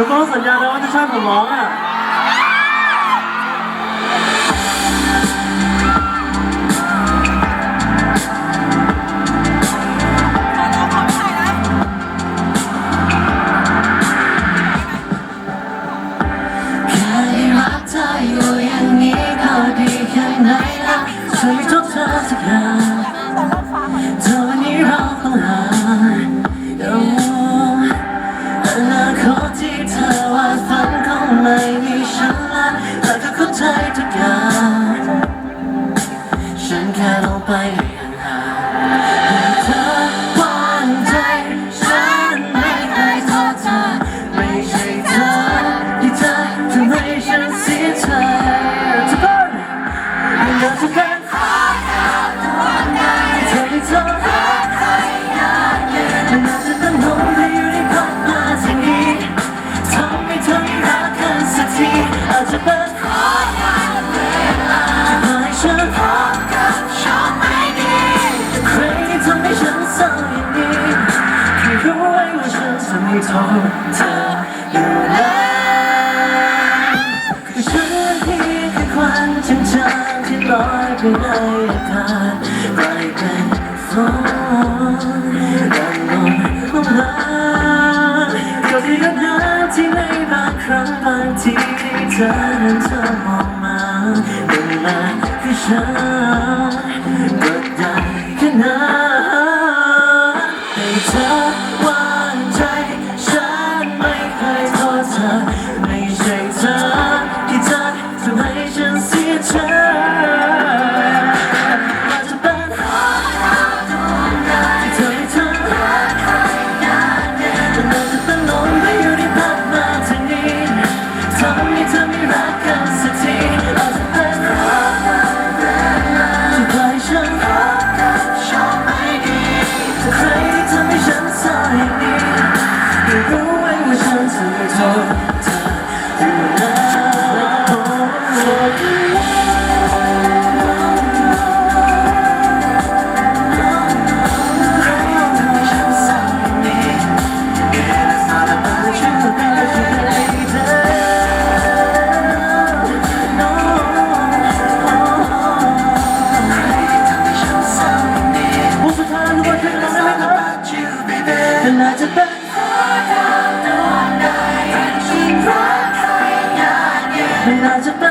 ทุกคนสัญญาแล้วว่าจะช่วยผมร้องอะแค่ได้รักเธออยู่อย่างนี้ก็ดีแค่ไหนล่ะ ทุกอย่างฉันแค่ต้องไปห่างๆให้เธอวางใจ ฉันไม่เคยโทษเธอไม่ใช่เธอที่เธอทำให้ฉันเสียใจทุกคนไม่อยากจะเป็นเธอที่เธอมันอาจจะต้องลงไปอยู่ในพัดมาที่นี้ทำให้เธอไม่รักกันสักทีอาจจะเป็น นจะไม่โทษเธออยู่แล้วคือฉันเพียงแค่ควันจางๆที่ลอยไปในอากาศกลายเป็นฝนดังลมลงมาก็ดีกับน้ำที่ในบางครั้งบางทีที่เธอนั้นเธอมองมาเวลาคือฉันก็ได้แค่นั้นให้เธอ And that's about and I just